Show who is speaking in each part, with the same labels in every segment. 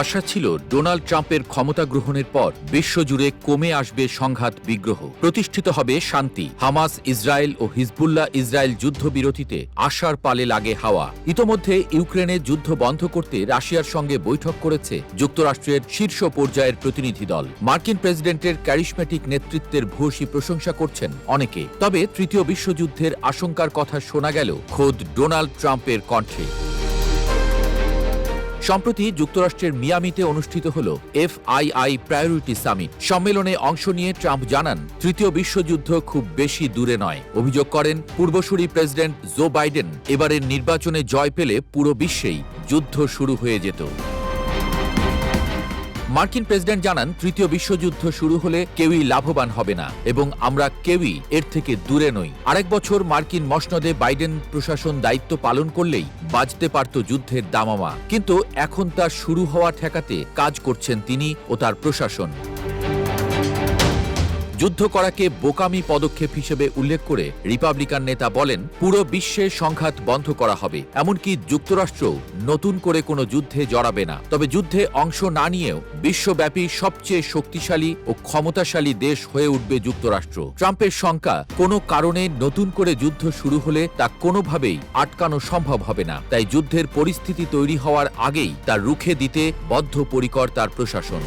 Speaker 1: আশা ছিল ডোনাল্ড ট্রাম্পের ক্ষমতা গ্রহণের পর বিশ্বজুড়ে কমে আসবে সংঘাত বিগ্রহ। প্রতিষ্ঠিত হবে শান্তি। হামাস, ইসরায়েল ও হিজবুল্লাহ ইসরায়েল যুদ্ধবিরতিতে আশার পালে লাগে হাওয়া। ইতোমধ্যে ইউক্রেনে যুদ্ধ বন্ধ করতে রাশিয়ার সঙ্গে বৈঠক করেছে যুক্তরাষ্ট্রের শীর্ষ পর্যায়ের প্রতিনিধি দল। মার্কিন প্রেসিডেন্টের ক্যারিশমেটিক নেতৃত্বের ভূয়সী প্রশংসা করছেন অনেকে। তবে তৃতীয় বিশ্বযুদ্ধের আশঙ্কার কথা শোনা গেল খোদ ডোনাল্ড ট্রাম্পের কণ্ঠে সম্প্রতি যুক্তরাষ্ট্রের মিয়ামিতে অনুষ্ঠিত হল F I I priority summit. সম্মেলনে অংশ নিয়ে ট্রাম্প জানান, তৃতীয় বিশ্বযুদ্ধ খুব বেশি দূরে নয়। অভিযোগ করেন, পূর্বসূরি প্রেসিডেন্ট জো বাইডেন এবারের নির্বাচনে জয় পেলে পুরো বিশ্বেই যুদ্ধ শুরু হয়ে যেত। মার্কিন প্রেসিডেন্ট জানান, তৃতীয় বিশ্বযুদ্ধ শুরু হলে কেউই লাভবান হবে না এবং আমরা কেউই এর থেকে দূরে নই। আরেক বছর মার্কিন মসনদে বাইডেন প্রশাসন দায়িত্ব পালন করলেই বাজতে পারত যুদ্ধের দামামা। কিন্তু এখন তা শুরু হওয়া ঠেকাতে কাজ করছেন তিনি ও তার প্রশাসন। যুদ্ধ করাকে বোকামি পদক্ষেপ হিসেবে উল্লেখ করে রিপাবলিকান নেতা বলেন, পুরো বিশ্বে সংঘাত বন্ধ করা হবে। এমনকি যুক্তরাষ্ট্র নতুন করে কোনো যুদ্ধে জড়াবে না। তবে যুদ্ধে অংশ না নিয়েও বিশ্বব্যাপী সবচেয়ে শক্তিশালী ও ক্ষমতাশালী দেশ হয়ে উঠবে যুক্তরাষ্ট্র। ট্রাম্পের শঙ্কা, কোনো কারণে নতুন করে যুদ্ধ শুরু হলে তা কোনোভাবেই আটকানো সম্ভব হবে না। তাই যুদ্ধের পরিস্থিতি তৈরি হওয়ার আগেই তা রুখে দিতে বদ্ধপরিকর তার প্রশাসন।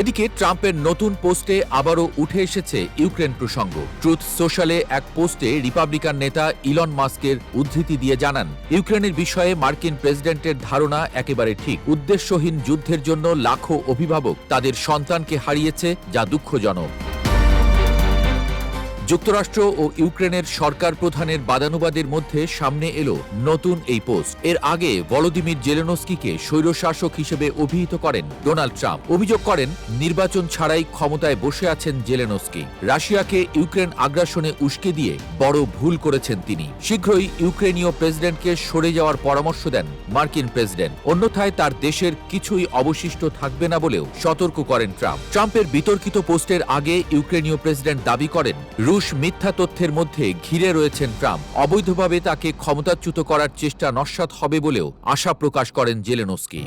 Speaker 1: এদিকে ট্রাম্পের নতুন পোস্টে আবারও উঠে এসেছে ইউক্রেন প্রসঙ্গ। ট্রুথ সোশ্যালে এক পোস্টে রিপাবলিকান নেতা ইলন মাস্কের উদ্ধৃতি দিয়ে জানান, ইউক্রেনের বিষয়ে মার্কিন প্রেসিডেন্টের ধারণা একেবারে ঠিক। উদ্দেশ্যহীন যুদ্ধের জন্য লাখো অভিভাবক তাদের সন্তানকে হারিয়েছে, যা দুঃখজনক। যুক্তরাষ্ট্র ও ইউক্রেনের সরকার প্রধানের বাদানুবাদের মধ্যে সামনে এলো নতুন এই পোস্ট। এর আগে ভলোদিমির জেলেনস্কিকে স্বৈরশাসক হিসেবে অভিহিত করেন ডোনাল্ড ট্রাম্প। অভিযোগ করেন, নির্বাচন ছাড়াই ক্ষমতায় বসে আছেন জেলেনস্কি। রাশিয়াকে ইউক্রেন আগ্রাসনে উস্কে দিয়ে বড় ভুল করেছেন তিনি। শীঘ্রই ইউক্রেনীয় প্রেসিডেন্টকে সরে যাওয়ার পরামর্শ দেন মার্কিন প্রেসিডেন্ট। অন্যথায় তার দেশের কিছুই অবশিষ্ট থাকবে না বলেও সতর্ক করেন ট্রাম্প। ট্রাম্পের বিতর্কিত পোস্টের আগে ইউক্রেনীয় প্রেসিডেন্ট দাবি করেন, রুশ মিথ্যা তথ্যের মধ্যে ঘিরে রয়েছেন ট্রাম্প। অবৈধভাবে তাকে ক্ষমতাচ্যুত করার চেষ্টা নস্বাত হবে বলেও আশা প্রকাশ করেন জেলেনস্কি।